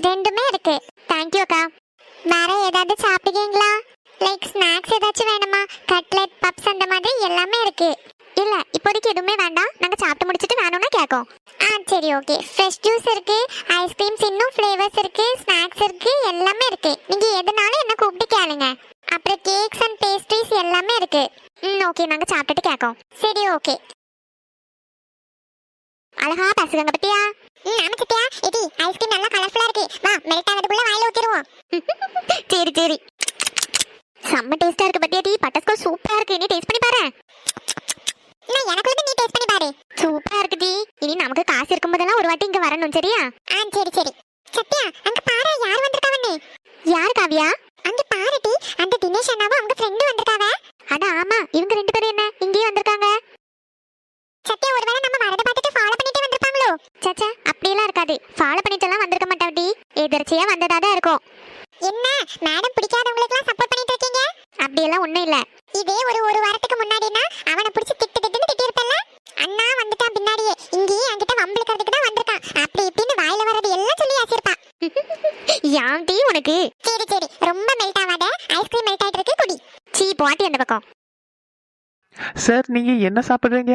ரெண்டுமே இருக்கு. தேங்க்யூ அக்கா. வேற ஏதாவது சாப்பிடுவீங்களா லைக் ஸ்நாக்ஸ் ஏதாச்சும் வேணுமா? கட்லெட் பப்ஸ் அந்த மாதிரி எல்லாமே இருக்கு. இல்ல இப்போதைக்கு எதுவுமே வேண்டாம். நாங்க சாப்பிட்டு முடிச்சிட்டு வேணும்னா கேட்கும் ஆ சரி ஓகே ஃப்ரெஷ் ஜூஸ் இருக்கு ஐஸ்கிரீம்ஸ் இன்னும் ஃப்ளேவர்ஸ் இருக்கு ஸ்நாக்ஸ் இருக்கு எல்லாமே இருக்கு. நீங்க எதுனாலும் என்ன கூப்பிட்டு கேளுங்க. அப்புறம் கேக்ஸ் அண்ட் பேஸ்ட்ரீஸ் எல்லாமே இருக்கு. ம் ஓகே நாங்க சாப்பிட்டுட்டு கேட்கோம் சரி ஓகே அழகா பேசுங்க பத்தியா? ம் ஆமா சத்யா. இது ஐஸ்கிரீம் நல்லா கலர்ஃபுல்லா இருக்கு. வா மெல்ட் ஆனதுக்குள்ள வாயில ஊத்திடுவோம். சரி சரி. செம்ம டேஸ்டா இருக்கு பத்தியா டீ? பட்டர்ஸ்கால் சூப்பரா இருக்கு. நீ டேஸ்ட் பண்ணி பாரு. நான் எனக்கு வந்து நீ டேஸ்ட் பண்ணி பாரு. சூப்பரா இருக்கு டீ. இனி நமக்கு காசு இருக்கும்போதெல்லாம் ஒரு வாட்டி இங்க வரணும் சரியா? ஆ சரி சரி. சத்யா அங்க பாரு யார் வந்திருக்காவன்னு. யார் காவியா? அங்க பாரு டி. அந்த தினேஷ் அண்ணாவும் அவங்க ஃப்ரெண்டு வந்திருக்காவ. அட ஆமா. இவங்க ரெண்டு பேரும் என்ன? இங்கேயே வந்திருக்காங்க. சத்யா ஒருவேளை நம்ம வரத சச்சா அப்படியெல்லாம் இருக்காது. ஃபாலோ பண்ணிட்டுலாம் வந்திருக்க மாட்டாடி. எதிர்ச்சியா வந்ததா தான் இருக்கும். என்ன மேடம் பிடிக்காதவங்களுக்குலாம் சப்போர்ட் பண்ணிட்டு இருக்கீங்க? அப்படியெல்லாம் ஒண்ணும் இல்ல. இதே ஒரு ஒரு வாரத்துக்கு முன்னாடினா அவனை பிடிச்சி திட்டு திட்டுன்னு திட்டிருப்பல்ல அண்ணா வந்துட்டான் பின்னாடியே. இங்கேயே என்கிட்ட வம்பிழுக்கிறதுக்கு தான் வந்திருக்கான். அப்படி இப்படின்னு வாயில வர்றது எல்லாம் சொல்லி ஆசிருப்பா யாம் டீ உனக்கு? சரி சரி. ரொம்ப மெல்ட் ஆகாத ஐஸ்கிரீம் மெல்ட் ஆயிட்டு இருக்கு குடி. சீ போட்டி அந்த பக்கம். சார் நீங்க என்ன சாப்பிடுறீங்க?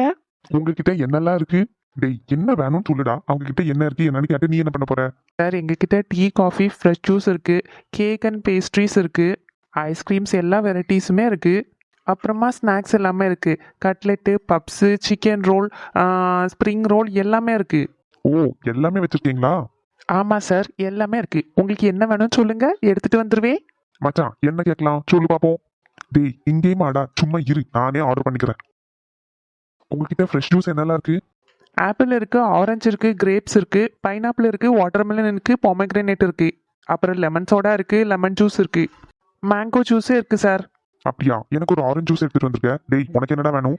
உங்ககிட்ட என்னெல்லாம் இருக்கு? டேய் என்ன வேணும்னு சொல்லுடா. அவங்க கிட்ட என்ன இருக்கு என்னன்னு கேட்டு நீ என்ன பண்ண போற? சார் எங்ககிட்ட டீ காஃபி ஃப்ரெஷ் ஜூஸ் இருக்கு. கேக் அண்ட் பேஸ்ட்ரீஸ் இருக்கு. ஐஸ்கிரீம்ஸ் எல்லா வெரைட்டிஸுமே இருக்கு. அப்புறமா ஸ்நாக்ஸ் எல்லாமே இருக்கு. Cutlet puffs chicken roll spring roll எல்லாமே இருக்கு. ஓ எல்லாமே வச்சிருக்கீங்களா? ஆமாம் சார் எல்லாமே இருக்கு. உங்களுக்கு என்ன வேணும்னு சொல்லுங்க எடுத்துட்டு வந்துருவேன் மச்சான் என்ன கேட்கலாம்? சொல்லு பாப்போம். டேய் இங்கேயும் ஆடா சும்மா இரு. நானே ஆர்டர் பண்ணிக்கிறேன். உங்ககிட்ட ஃப்ரெஷ் ஜூஸ் என்னெல்லாம் இருக்கு? ஆப்பிள் இருக்கு ஆரஞ்சு இருக்கு கிரேப்ஸ் இருக்கு பைனாப்பிள் இருக்கு வாட்டர்மெலன் இருக்கு பொமக்ரேனேட் இருக்கு. அப்புறம் லெமன் சோடா இருக்கு லெமன் ஜூஸ் இருக்கு. மேங்கோ ஜூஸும் இருக்கு சார் அப்படியா? எனக்கு ஒரு ஆரஞ்சு ஜூஸ் எடுத்துட்டு வந்திருக்க. டேய் உனக்கு என்னடா வேணும்?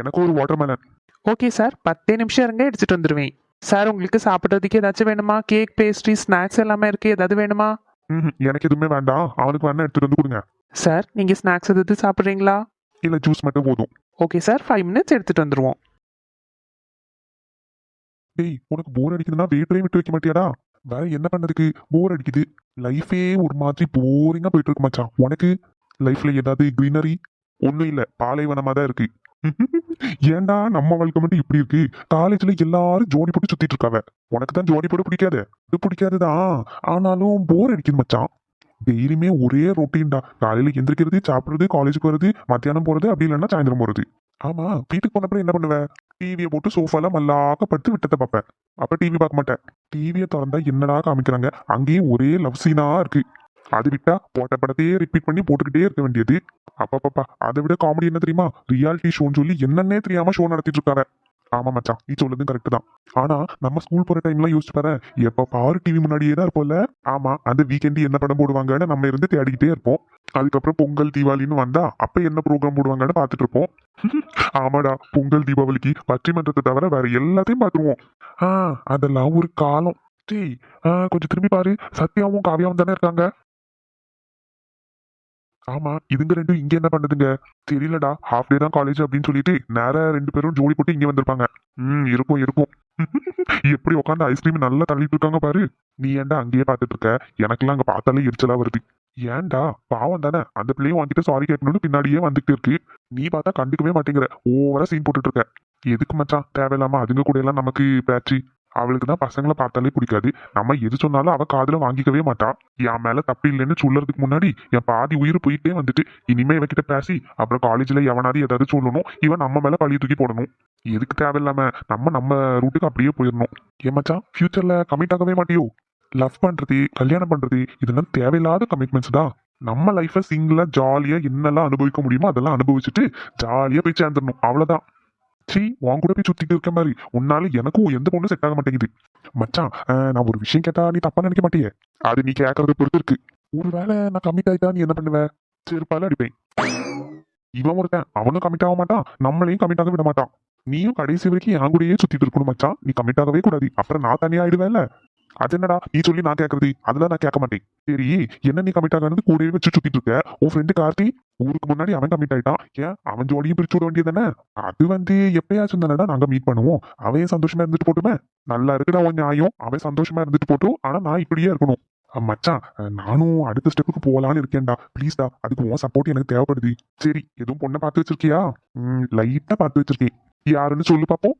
எனக்கு ஒரு வாட்டர்மெலன் ஓகே சார் பத்தே நிமிஷம் இருங்க எடுத்துட்டு வந்துடுவேன் சார் உங்களுக்கு சாப்பிட்றதுக்கு ஏதாச்சும் வேணுமா? கேக் பேஸ்ட்ரி ஸ்நாக்ஸ் எல்லாமே இருக்கு. ஏதாவது வேணுமா? ம் எனக்கு எதுவுமே வேண்டாம். அவனுக்கு வேணா எடுத்துட்டு வந்து கொடுங்க. சார் நீங்கள் ஸ்நாக்ஸ் எதாவது சாப்பிட்றீங்களா? இல்ல ஜூஸ் மட்டும் போதும். ஓகே சார் ஃபைவ் மினிட்ஸ் எடுத்துட்டு வந்துடுவோம் டேய் உனக்கு போர் அடிக்குதுன்னா வேட்டரே விட்டு வைக்க மாட்டியாடா? வேற என்ன பண்ணதுக்கு? போர் அடிக்குது. லைஃபே ஒரு மாதிரி போரிங்கா போயிட்டு இருக்கு மச்சான். உனக்கு? லைஃப்ல ஏதாவது கிரீனரி ஒன்றும் இல்ல. பாலைவனமா தான் இருக்கு. ஏன்டா நம்ம வாழ்க்கை மட்டும் இப்படி இருக்கு? காலேஜ்ல எல்லாரும் ஜோடி போட்டு சுத்திட்டு இருக்காவ. உனக்கு தான் ஜோடி போட்டு பிடிக்காது. இது பிடிக்காதுதான் ஆனாலும் போர் அடிக்குது மச்சான். டெய்லியுமே ஒரே ரொட்டீன்டா காலையில எந்திரிக்கிறது சாப்பிடுறது காலேஜுக்கு வருது மத்தியானம் போறது அப்படி இல்லைன்னா சாயந்தரம் போறது. ஆமா வீட்டுக்கு போனப்பறம் என்ன பண்ணுவ? டிவியை போட்டு சோஃபால மல்லாக்க படுத்து விட்டத்தை பார்ப்பேன். அப்ப டிவி பார்க்க மாட்டேன். டிவியை திறந்தா என்னடா காமிக்கிறாங்க? அங்கேயும் ஒரே லவ் சீனா இருக்கு. அது விட்டா போட்ட படத்தையே ரிப்பீட் பண்ணி போட்டுக்கிட்டே இருக்க வேண்டியது. அப்பப்பப்பா அதை விட காமெடி என்ன தெரியுமா? ரியாலிட்டி ஷோன்னு சொல்லி என்னன்னே தெரியாம ஷோ நடத்திட்டு இருக்காங்க. ஆமா மச்சான். நீ சொல்றதும் கரெக்ட் தான். ஆனா நம்ம ஸ்கூல் போற டைம்லாம் யோசிச்சு பாரு எப்ப பாரு டிவி முன்னாடியே தான் இருப்போம்ல. ஆமா அந்த வீக்கெண்ட் என்ன படம் போடுவாங்கன்னு நம்ம இருந்து தேடிக்கிட்டே இருப்போம். அதுக்கப்புறம் பொங்கல் தீபாவளின்னு வந்தா அப்ப என்ன ப்ரோக்ராம் போடுவாங்கன்னு பார்த்துட்டு இருப்போம். ஆமாடா பொங்கல் தீபாவளிக்கு பட்டிமன்றத்தை தவிர வேற எல்லாத்தையும் பார்த்துருவோம். ஆ அதெல்லாம் ஒரு காலம். டேய் கொஞ்சம் திரும்பி பாரு. சத்யாவும் காவியாவும் தானே இருக்காங்க? ஆமா இதுங்க ரெண்டும் இங்க என்ன பண்ணுதுங்க? தெரியலடா ஹாஃப் டே தான் காலேஜ் அப்படின்னு சொல்லிட்டு நேரா ரெண்டு பேரும் ஜோடி போட்டு இங்க வந்திருப்பாங்க. ம் இருக்கும் இருக்கும். எப்படி உட்காந்து ஐஸ்கிரீம் நல்லா தள்ளிட்டு இருக்காங்க பாரு. நீ ஏன்டா அங்கேயே பாத்துட்டு இருக்க எனக்கெல்லாம் அங்க பார்த்தாலே எரிச்சலா வருது. ஏன்டா? பாவம் தானே. அந்த பிள்ளையும் வந்துட்டு சாரி கேட்கணும்னு பின்னாடியே வந்துட்டு இருக்கு. நீ பார்த்தா கண்டுக்கவே மாட்டேங்கிற. ஓவரா சீன் போட்டுட்டு இருக்க எதுக்கு மச்சான்? தேவையில்லாம அதுங்க கூட எல்லாம் நமக்கு பேச்சு. அவளுக்கு தான் பசங்களை பார்த்தாலே பிடிக்காது. நம்ம எது சொன்னாலும் அவள் காதில் வாங்கிக்கவே மாட்டா. என் மேலே தப்பு இல்லைன்னு சொல்றதுக்கு முன்னாடி என் பாதி உயிர் போயிட்டே வந்துட்டு இனிமே இவகிட்ட பேசி அப்புறம் காலேஜில் எவனாவது ஏதாவது சொல்லணும் இவன் நம்ம மேலே பழிய தூக்கி போடணும். எதுக்கு தேவையில்லாம நம்ம நம்ம ரூட்டுக்கு அப்படியே போயிடணும். ஏன் மச்சான் ஃபியூச்சர்ல கமிட் ஆகவே மாட்டியோ? லவ் பண்ணுறது கல்யாணம் பண்ணுறது இதெல்லாம் தேவையில்லாத கமிட்மெண்ட்ஸ் தான். நம்ம லைஃப்பை சிங்கிளாக ஜாலியாக என்னெல்லாம் அனுபவிக்க முடியுமோ அதெல்லாம் அனுபவிச்சுட்டு ஜாலியாக போய் சேர்ந்துடணும். அவ்வளோதான் சீ உன் கூட போய் சுத்திட்டு இருக்க மாதிரி. உன்னால எனக்கும் எந்த பொண்ணும் செட் ஆக மாட்டேங்குது. மச்சான் நான் ஒரு விஷயம் கேட்டா நீ தப்பா நினைக்க மாட்டியே. அது நீ கேட்கறத பொறுத்து இருக்கு. ஒருவேளை நான் கம்மிட் ஆயிட்டா நீ என்ன பண்ணுவ? செருப்பால அடிப்பேன். இவன் ஒருத்தன் அவனும் கமிட் ஆக மாட்டான் நம்மளையும் கமிட் ஆக விட மாட்டான். நீயும் கடைசி வரைக்கும் என் கூடயே சுத்திட்டு இருக்கணும் மச்சான். நீ கமிட் ஆகவே கூடாது. அப்புறம் நான் தனியா ஆயிடுவேன்ல. அது என்னடா? நீ சொல்லி நான் கேட்கறது அதெல்லாம் நான் கேட்க மாட்டேன். சரி என்ன நீ கமிட் ஆகாது கூடவே வச்சு சுத்திட்டு இருக்க. உன் ஃப்ரெண்டு கார்த்தி ஊருக்கு முன்னாடி அவன் கமிட் ஆயிட்டான். ஏன்? அவன் ஜோடியும் பிரிச்சு விட வேண்டியதானே அது வந்து எப்பயாச்சும் தானடா நாங்க மீட் பண்ணுவோம். அவன் சந்தோஷமா இருந்துட்டு போட்டுமே? நல்லா இருக்குடா உன் நியாயம். அவன் சந்தோஷமா இருந்துட்டு போட்டும் ஆனா நான் இப்படியே இருக்கணும். மச்சான் நானும் அடுத்த ஸ்டெப்புக்கு போகலான்னு இருக்கேன்டா. ப்ளீஸ்டா அதுக்கு உன் சப்போர்ட் எனக்கு தேவைப்படுது. சரி எதுவும் பொண்ணை பார்த்து வச்சிருக்கியா? லைட்டா பார்த்து வச்சிருக்கேன். யாருன்னு சொல்லு பார்ப்போம்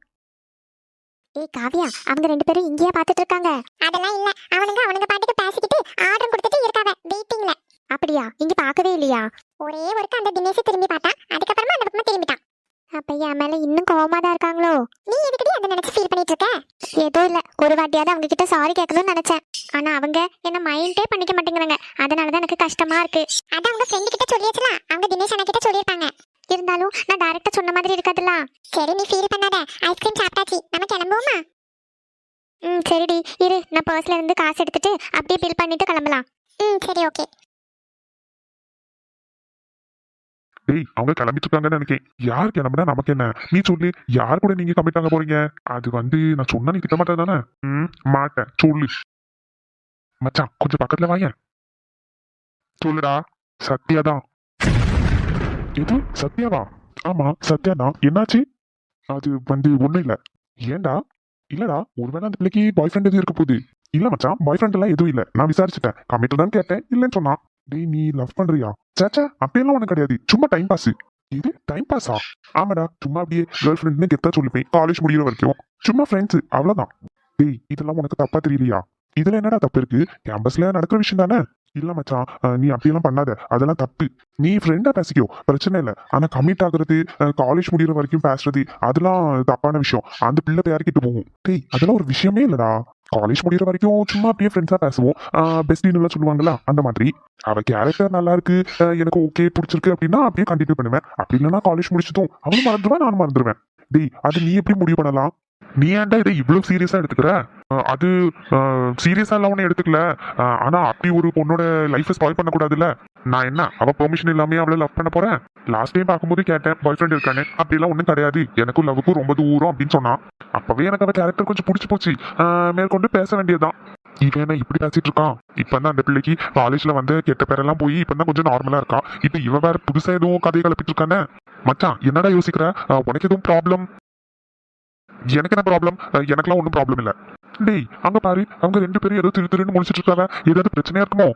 ஏய் காவியா அவங்க ரெண்டு பேரும் இங்கேயா பாத்துட்டு இருக்காங்க அதெல்லாம் இல்ல. அவனுங்க அவனுங்க பாட்டுக்கு பேசிக்கிட்டு ஆர்டர் கொடுத்துட்டு இருக்காவ வெயிட்டிங்ல அப்படியா? இங்க பார்க்கவே இல்லையா? ஒரே ஒருக்க அந்த தினேஷ் திரும்பி பார்த்தான். அதுக்கப்புறமா அந்த பக்கமா திரும்பிட்டான். அப்ப என் மேல இன்னும் கோவமா தான் இருக்காங்களோ? நீ எதுக்கடி அதை நினைச்சு ஃபீல் பண்ணிட்டு இருக்க ஏதோ இல்ல. ஒரு வாட்டியாவது அவங்க கிட்ட சாரி கேட்கணும்னு நினைச்சேன். ஆனா அவங்க என்ன மைண்டே பண்ணிக்க மாட்டேங்கிறாங்க. அதனாலதான் எனக்கு கஷ்டமா இருக்கு. அதான் அவங்க ஃப்ரெண்டு கிட்ட சொல்லியாச்சுல. அவங்க தினேஷ் அண்ணா கிட்ட சொல்லியிருப்பாங்க இருந்தாலும் நான் டைரக்டா சொன்ன மாதிரி இருக்காதுல்ல. சரி நீ ஃபீல் பண்ணாத. ஐஸ்கிரீம் சாப்பிட்டாச்சு. நம்ம கிளம்புவோமா? ம் சரிடி. இரு நான் பர்ஸ்ல இருந்து காசு எடுத்துட்டு அப்படியே பில் பண்ணிட்டு கிளம்பலாம். ம் சரி ஓகே டேய் அவங்க கிளம்பிட்டு இருக்காங்கன்னு நினைக்கேன். யார் கிளம்புனா நமக்கு என்ன? நீ சொல்லு யார் கூட நீங்க கமிட் ஆக போறீங்க? அது வந்து நான் சொன்னா நீ திட்ட மாட்டேன் தானே? ம் மாட்டேன். சொல்லு. மச்சான் கொஞ்சம் பக்கத்துல வாங்க சொல்லுடா. சத்யாதான் எது சத்யாவா? ஆமா சத்யாதான். என்னாச்சு? அது வந்து ஒண்ணும் இல்ல. ஏன்டா இல்லடா ஒருவேளை அந்த பிள்ளைக்கு பாய் ஃப்ரெண்ட் எதுவும் இருக்க போகுது? இல்ல மச்சான் பாய் ஃப்ரெண்ட் எல்லாம் எதுவும் இல்ல. நான் விசாரிச்சுட்டேன். கமிட்டட் தான் கேட்டேன். இல்லைன்னு சொன்னான். டேய் நீ லவ் பண்றியா? சேச்சா அப்படியெல்லாம் உனக்கு கிடையாது. சும்மா டைம் பாஸ் இது டைம் பாஸா ஆமாடா சும்மா அப்படியே கேர்ள் ஃப்ரெண்ட்னு கெத்தா சொல்லிப்பேன். காலேஜ் முடிகிற வரைக்கும். சும்மா ஃப்ரெண்ட்ஸ் அவ்வளவுதான். டேய் இதெல்லாம் உனக்கு தப்பா தெரியலையா? இதுல என்னடா தப்பு இருக்கு? கேம்பஸ்ல நடக்கிற விஷயம் தானே? இல்ல மச்சான் நீ அப்படியெல்லாம் பண்ணாத. அதெல்லாம் தப்பு. நீ ஃப்ரெண்டா பேசிக்கோ. பிரச்சனை இல்ல. ஆனா கமிட் ஆகுறது காலேஜ் முடிகிற வரைக்கும் பேசுறது அதெல்லாம் தப்பான விஷயம். அந்த பிள்ளை பேர்கிட்ட போகும். டேய் அதெல்லாம் ஒரு விஷயமே இல்லடா. காலேஜ் முடிகிற வரைக்கும் சும்மா அப்படியே ஃப்ரெண்ட்ஸா பேசுவோம். பெஸ்டின்னு எல்லாம் சொல்லுவாங்கல்ல அந்த மாதிரி. அவ கேரக்டர் நல்லா இருக்கு எனக்கு ஓகே பிடிச்சிருக்கு அப்படின்னா அப்படியே கண்டினியூ பண்ணுவேன். அப்படி இல்லைன்னா காலேஜ் முடிச்சதும் அவளும் மறந்துடுவேன் நானும் மறந்துடுவேன் டேய் அது நீ எப்படி முடிவு பண்ணலாம்? நீ ஏன்டா இதை இவ்வளவு சீரியஸா எடுத்துக்கிற? அது சீரியஸா எல்லாம் எடுத்துக்கல. ஆனால் ஆனா அப்படி ஒரு பொண்ணோட லைஃப்பை ஸ்பாயில் பண்ணக்கூடாதுல்ல? நான் என்ன? அவ பெர்மிஷன் இல்லாமே அவளை லவ் பண்ண போறேன்? லாஸ்ட் டைம் பார்க்கும்போது கேட்டேன் பாய் ஃப்ரெண்ட் இருக்கானே அப்படிலாம் ஒன்றும் கிடையாது. எனக்கும் லவ்வுக்கும் ரொம்ப தூரம் அப்படின்னு சொன்னான் அப்பவே எனக்கு அவ கேரக்டர் கொஞ்சம் பிடிச்சி போச்சு. மேற்கொண்டு பேச வேண்டியதுதான். இவன் என்ன இப்படி பேசிட்டு இருக்கான்? இப்ப தான் அந்த பிள்ளைக்கு காலேஜ்ல வந்து கெட்ட பேரெல்லாம் போய் இப்ப தான் கொஞ்சம் நார்மலா இருக்கா? இப்ப இவன் வேற புதுசா எதுவும் கதையை கலப்பிட்டு இருக்கானே? மச்சான் என்னடா யோசிக்கிற? உனக்கு எதுவும் ப்ராப்ளம் எனக்கு என்ன ப்ராப்ளம் எனக்குலாம் ஒன்றும் ப்ராப்ளம் இல்லை. டேய் அங்க பாரு அவங்க ரெண்டு பேரும் ஏதோ திரு திருன்னு முடிச்சிட்டு இருக்காங்க. ஏதாவது பிரச்சனையா இருக்குமோ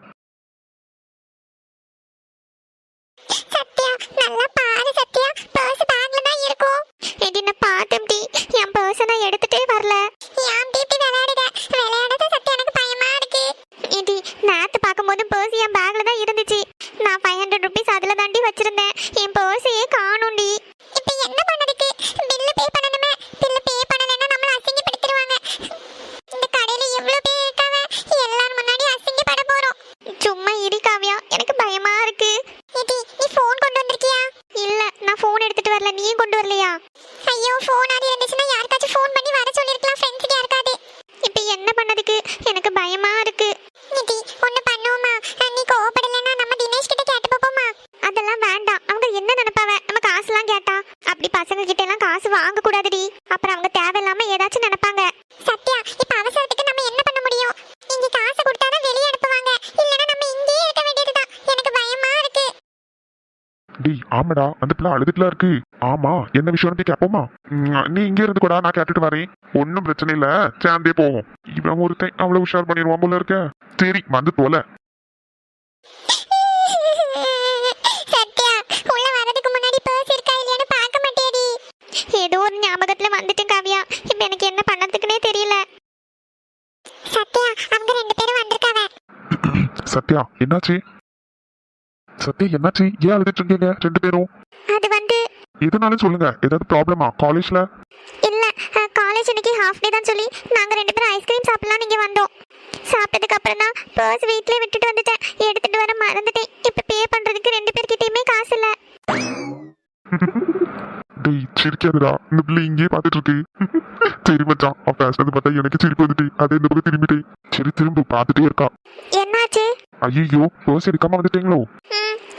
சத்யா நல்லா பாரு சத்யா பர்ஸ் பேக்ல தான் இருக்கும் இது நான் பார்த்தேன் டி என் பர்ஸ் நான் எடுத்துட்டே வரல ஏன் டி இப்படி விளையாடுற விளையாடாத சத்யா எனக்கு பயமா இருக்கு இது நேத்து பார்க்கும்போது பர்ஸ் என் பேக்ல தான் இருந்துச்சு நான் ஃபைவ் ஹண்ட்ரட் ருபீஸ் அதுல தாண்டி வச்சிருந்தேன் என் பர்ஸையே காணும்டி இப்போ என்ன பண்ணதுக்கு பில்லு பே பண்ணணுமே பில்லு பே பண்ணலைன்னா நம்மள அசிங்கப்படுத்திடுவாங்க இந்த கடையில எவ்வளவு பேர் இருக்காங்க எல்லாரும் முன்னாடி அசிங்கப்பட போறோம் சும்மா இரு காவியா எனக்கு பயமா இருக்கு இது நீ ஃபோன் கொண்டு வந்திருக்கியா இல்ல நான் ஃபோன் எடுத்துட்டு வரல நீயும் கொண்டு வரலையா ஐயோ ஃபோன் அது இருந்துச்சுன்னா யாருக்காச்சும் ஃபோன் பண்ணி வர சொல்லிருக்கலாம் ஃப்ரெண்ட்ஸ்க்கு யாருக்காவது இப்போ என்ன பண்ணதுக்கு எனக்கு பயமா இருக்கு நிதி ஒண்ணு பண்ணுவோமா நீ கோவப்படலைன்னா நம்ம தினேஷ் கிட்ட கேட்டு பாப்போமா அதெல்லாம் வேண்டாம் அவங்க என்ன நினைப்பாவ நம்ம காசுலாம் கேட்டா அப்படி பசங்க கிட்ட எல்லாம் காசு வாங்க கூடாதுடி அப்புறம் அவங்க தேவையில்லாம ஏதாச்சும் நினைப்பாங்க. சத்யா இப்ப அவசரத்துக்கு நம்ம என்ன பண்ண முடியும்? இங்க காசு கொடுத்தாதான் வெளியே அனுப்புவாங்க. இல்லனா நம்ம இங்கேயே இருக்க வேண்டியதுதான். எனக்கு பயமா இருக்கு. டேய் ஆமாடா. அந்த பிள்ளை அழுதுட்டுலாம் இருக்கு. ஆமா என்ன விஷயம்னு போய் கேட்போமா ம், நீ இங்கே இருந்து கூட நான் கேட்டுட்டு வரேன். ஒன்றும் பிரச்சனை இல்ல. சேர்ந்தே போவோம். இவன் ஒருத்தன் அவ்வளவு உஷார் பண்ணிடுவான் போல இருக்க. சரி வந்து போல சத்யா உள்ள வரதுக்கு முன்னாடி பர்ஸ் இருக்கா இல்லையான்னு பார்க்க மாட்டியாடி ஏதோ ஒரு ஞாபகத்துல வந்துட்டேன் காவியா இப்போ எனக்கு என்ன பண்ணதுக்குனே தெரியல சத்யா அவங்க ரெண்டு பேரும் வந்திருக்காங்க சத்யா என்னாச்சு? சத்யா என்னாச்சு? ஏன் அழுதுட்டு இருக்கீங்க? ரெண்டு பேரும். அது வந்து எதுனாலும் சொல்லுங்க. ஏதாவது ப்ராப்ளமா காலேஜ்ல இல்ல காலேஜ் இன்னைக்கு ஹாஃப் டே தான் சொல்லி நாங்க ரெண்டு பேரும் ஐஸ்கிரீம் சாப்பிடலாம் நீங்க வந்தோம். சாப்பிட்டதுக்கு அப்புறம் தான் பர்ஸ் வீட்லயே விட்டுட்டு வந்துட்டேன். எடுத்துட்டு வர மறந்துட்டேன். இப்ப பே பண்றதுக்கு ரெண்டு பேர்கிட்டயுமே காசு இல்ல. டேய் சிரிக்காதுடா. இந்த பிள்ளை இங்கேயே பார்த்துட்டு இருக்கு சரி மச்சான். அவ பேசுறது பார்த்தா எனக்கு சிரிப்பு வந்துட்டு அதே இந்த பக்கம் திரும்பிட்டேன். சரி திரும்ப பார்த்துட்டே இருக்கா. என்னாச்சு ஐயோ பர்ஸ் எடுக்காம வந்துட்டீங்களோ?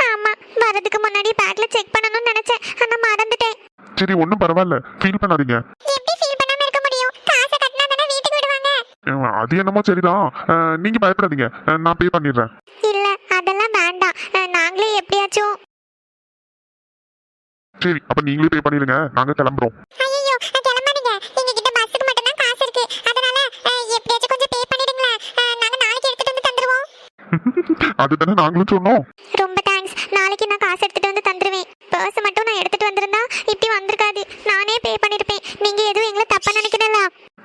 ஆமா. வரதுக்கு முன்னாடி பேக்ல செக் பண்ணணும்னு நினைச்சேன். ஆனா மறந்துட்டேன். சரி ஒன்றும் பரவாயில்ல. ஃபீல் பண்ணாதீங்க. எப்படி ஃபீல் பண்ணாம இருக்க முடியும்? காசை கட்டினா தானே வீட்டுக்கு விடுவாங்க. அது என்னமோ சரிதான். நீங்க பயப்படாதீங்க. நான் பே பண்ணிடுறேன். இல்ல அதெல்லாம் வேண்டாம். நாங்களே எப்படியாச்சும் சரி அப்ப நீங்களே பே பண்ணிடுங்க. நாங்க கிளம்புறோம். அதுதானே நாங்களும் சொன்னோம். ரொம்ப தேங்க்ஸ் நாளைக்கு நான் காசு எடுத்துட்டு வந்து தந்துருவேன். பர்ஸ் மட்டும் நான் எடுத்துட்டு வந்திருந்தா இப்படி வந்திருக்காது. நானே பே பண்ணிருப்பேன். நீங்க எதுவும் எங்களை தப்பா நினைக்கிறல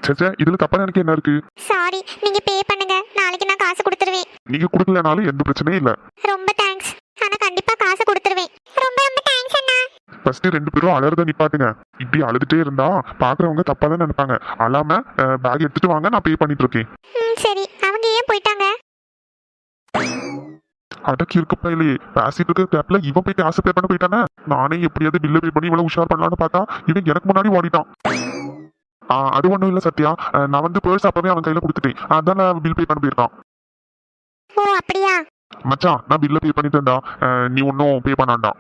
சேச்சே இதுல தப்பா நினைக்க என்ன இருக்கு? சாரி நீங்க பே பண்ணுங்க. நாளைக்கு நான் காசு கொடுத்துருவேன். நீங்க கொடுக்கலனாலும் எந்த பிரச்சனையும் இல்ல. ரொம்ப தேங்க்ஸ் ஆனா கண்டிப்பா காசு கொடுத்துருவேன். ரொம்ப ரொம்ப தேங்க்ஸ் அண்ணா. ஃபர்ஸ்ட் ரெண்டு பேரும் அலறத நிப்பாட்டுங்க. இப்படி அழுதுட்டே இருந்தா பாக்குறவங்க தப்பா தான் நினைப்பாங்க. அழாம பேக் எடுத்துட்டு வாங்க நான் பே பண்ணிட்டு இருக்கேன். அடக்கி இருக்கப்பா இல்லையே பேசிட்டு இருக்க கேப்ல இவன் போய் காசு பே பண்ண போயிட்டானே? நானே எப்படியாவது பில்ல பே பண்ணி இவ்வளவு உஷார் பண்ணலாம்னு பார்த்தா இவன் எனக்கு முன்னாடி ஓடிட்டான். ஆ, அது ஒண்ணும் இல்ல சத்யா. நான் வந்து பேர்ஸ் அப்பவே அவன் கையில கொடுத்துட்டேன். அதான் நான் பில் பே பண்ண போயிருக்கான். ஓ அப்படியா? மச்சான் நான் பில்ல பே பண்ணிட்டேன்டா. நீ ஒன்னும் பே பண்ணாண்டாம்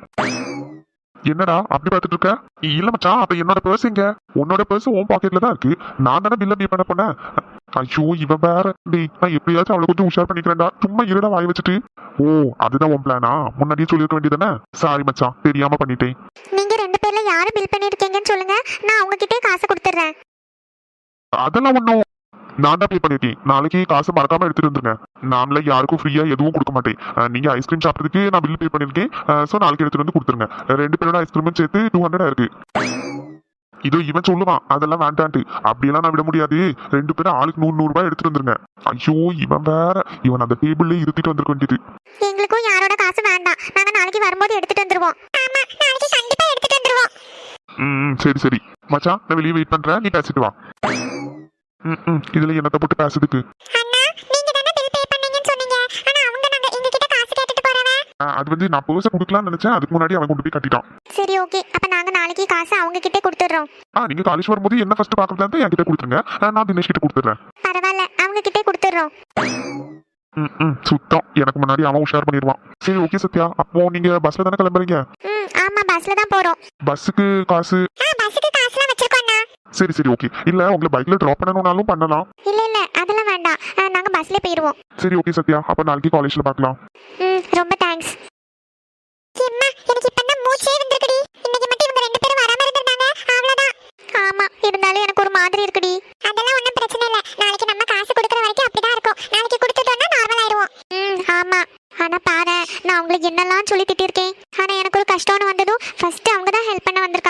என்னடா அப்படி பார்த்துட்டு இருக்க? இல்ல மச்சான் அப்ப என்னோட பர்ஸ் எங்க? உன்னோட பர்ஸ் உன் பாக்கெட்ல தான் இருக்கு. நான் தானே பில்ல பே பண்ண போனேன். ஐயோ இவன் வேற. டேய் நான் எப்படியாச்சும் அவளை கொஞ்சம் உஷார் பண்ணிக்கிறேன்டா. சும்மா இருடா வாய் வச்சுட்டு. ஓ அதுதான் உன் பிளானா முன்னாடியே சொல்லிருக்க வேண்டியதானே சாரி மச்சான். தெரியாம பண்ணிட்டேன். நீங்க ரெண்டு பேர்ல யாரு பில் பண்ணிருக்கீங்கன்னு சொல்லுங்க. நான் அவங்க கிட்டே காசு கொடுத்துறேன். அதெல்லாம் ஒன்றும் நான் தான் பே பண்ணிருக்கேன் நாளைக்கு காசு மறக்காம எடுத்துட்டு வந்துருங்க. நாமளே யாருக்கும் ஃப்ரீயா எதுவும் கொடுக்க மாட்டேன். நீங்க ஐஸ்கிரீம் சாப்பிட்டதுக்கு நான் பில் பே பண்ணிருக்கேன் ஸோ நாளைக்கு எடுத்துட்டு வந்து கொடுத்துருங்க. ரெண்டு பேரோட ஐஸ்கிரீமும் சேர்த்து டூ ஹண்ட்ரட் இருக்கு. இது இவன் சொல்லுவான் அதெல்லாம் வேண்டான்ட்டு. அப்படியெல்லாம் நான் விட முடியாது. ரெண்டு பேரும் ஆளுக்கு நூறு நூறு ரூபாய் எடுத்துட்டு வந்துருங்க. ஐயோ இவன் வேற. இவன் அந்த டேபிள்ல இருத்திட்டு வந்திருக்க வேண்டியது. எங்களுக்கும் யாரோட காசு வேண்டாம். நாங்க நாளைக்கு வரும்போது எடுத்துட்டு வந்துருவோம். ஆமா நாளைக்கு கண்டிப்பா எடுத்துட்டு வந்துருவோம். ம் சரி சரி. மச்சான் நான் வெளியே வெயிட் பண்றேன். நீ பேசிட்டு வா. ம் ம் இதுல என்னத்தை போட்டு பேசுறதுக்கு? அது வந்து நான் பர்ஸை கொடுக்கலாம்னு நினைச்சேன். அதுக்கு முன்னாடி அவன் கொண்டு போய் கட்டிட்டான். சரி ஓகே அப்ப நாங்க நாளைக்கு காசு அவங்க கிட்டே கொடுத்துறோம் ஆ நீங்க காலேஜ் வரும்போது என்ன ஃபர்ஸ்ட் பாக்குறதா இருந்தா என்கிட்ட கொடுத்துருங்க. நான் தினேஷ் கிட்ட கொடுத்துறேன். பரவாயில்ல அவங்க கிட்டே கொடுத்துறோம் ம் சுத்தம். எனக்கு முன்னாடி அவன் உஷார் பண்ணிடுவான். சரி ஓகே சத்யா. அப்போ நீங்க பஸ்ல தானே கிளம்புறீங்க? ம் ஆமா பஸ்ல தான் போறோம். பஸ்ஸுக்கு காசு? ஆ பஸ்ஸுக்கு காசுலாம் வச்சிருக்கோம்ண்ணா சரி சரி ஓகே இல்ல உங்களை பைக்ல டிராப் பண்ணணும்னாலும் பண்ணலாம். இல்ல இல்ல அதெல்லாம் வேண்டாம். நாங்க பஸ்ல போயிருவோம். சரி ஓகே சத்யா. அப்ப நாளைக்கு காலேஜ்ல பார்க்கலாம். ம் ரொம்ப இருந்தாலும் எனக்கு ஒரு மாதிரி இருக்குடி. அதெல்லாம் ஒண்ணும் பிரச்சனை இல்ல. நாளைக்கு நம்ம காசு கொடுக்கற வரைக்கும் அப்படிதான் இருக்கும். நாளைக்கு கொடுத்துட்டோம்னா நார்மல் ஆயிடுவோம். ம் ஆமா. ஆனா பாரு நான் உங்களுக்கு என்னெல்லாம் சொல்லி திட்டிருக்கேன். ஆனா எனக்கு ஒரு கஷ்டம்னு வந்ததும் ஃபர்ஸ்ட் அவங்க தான் ஹெல்ப் பண்ண வந்திருக்காங்க.